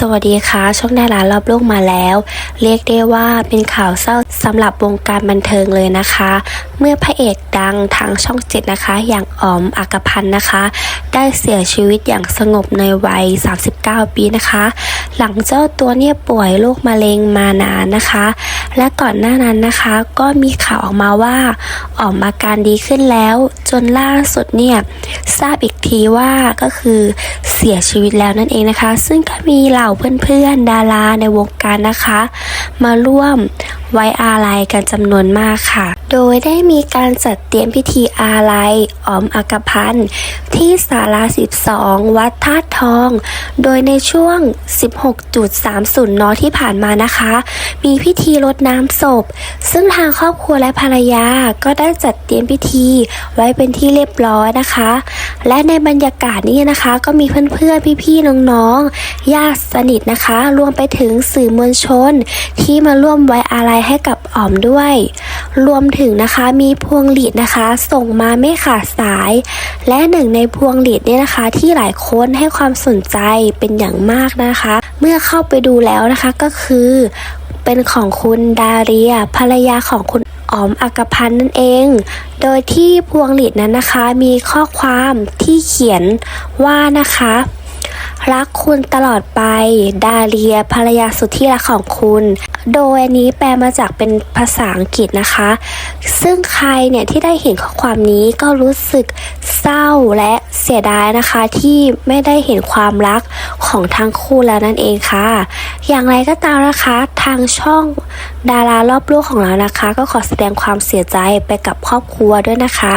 สวัสดีค่ะ ช่องดารารอบโลกมาแล้ว เรียกได้ว่าเป็นข่าวเศร้าสำหรับวงการบันเทิงเลยนะคะ เมื่อพระเอกดังทางช่องเจ็ดนะคะ อย่างอ๋อมอักพันธ์นะคะ ได้เสียชีวิตอย่างสงบในวัย 39 ปีนะคะ หลังเจ้าตัวเนี่ยป่วยโรคมะเร็งมานานนะคะ และก่อนหน้านั้นนะคะก็มีข่าวออกมาว่าอ๋อมอาการดีขึ้นแล้ว จนล่าสุดเนี่ยทราบอีกทีว่าก็คือเสียชีวิตแล้วนั่นเองนะคะ ซึ่งก็มีเหล่าเพื่อนๆดาราในวงการนะคะ มาร่วมไว้อาลัยกันจำนวนมากค่ะ โดยได้มีการจัดเตรียมพิธีอาลัยออมอักพันธ์ที่ศาลา 12 วัดธาตุทอง โดยในช่วง 16.30 น ที่ผ่านมานะคะ มีพิธีรดน้ำศพ ซึ่งทางครอบครัวและภรรยาก็ได้จัดเตรียมพิธีไว้เป็นที่เรียบร้อยนะคะ และในบรรยากาศนี้นะคะ ก็มีเพื่อนๆ พี่ๆ น้องๆ ญาติสนิทนะคะ รวมไปถึงสื่อมวลชนที่มาร่วมไว้อาลัยให้กับอ๋อมด้วย รวมถึงนะคะมีพวงหลีดนะคะ ส่งมาไม่ขาดสาย และหนึ่งในพวงหลีดเนี่ยนะคะ ที่หลายคนให้ความสนใจเป็นอย่างมากนะคะ เมื่อเข้าไปดูแล้วนะคะก็คือ เป็นของคุณดาเรียภรรยาของคุณอ๋อมอักพันนั่นเอง โดยที่พวงหลีดนั้นนะคะ มีข้อความที่เขียนว่านะคะ รักคุณตลอดไป ดาเลียภรรยาสุดที่รักของคุณ โดยอันนี้แปลมาจากเป็นภาษาอังกฤษนะคะ ซึ่งใครเนี่ยที่ได้เห็นข้อความนี้ก็รู้สึกเศร้าและเสียดายนะคะที่ไม่ได้เห็นความรักของทั้งคู่แล้วนั่นเองค่ะ อย่างไรก็ตามนะคะทางช่องดารารอบโลกของเรานะคะ ก็ขอแสดงความเสียใจไปกับครอบครัวด้วยนะคะ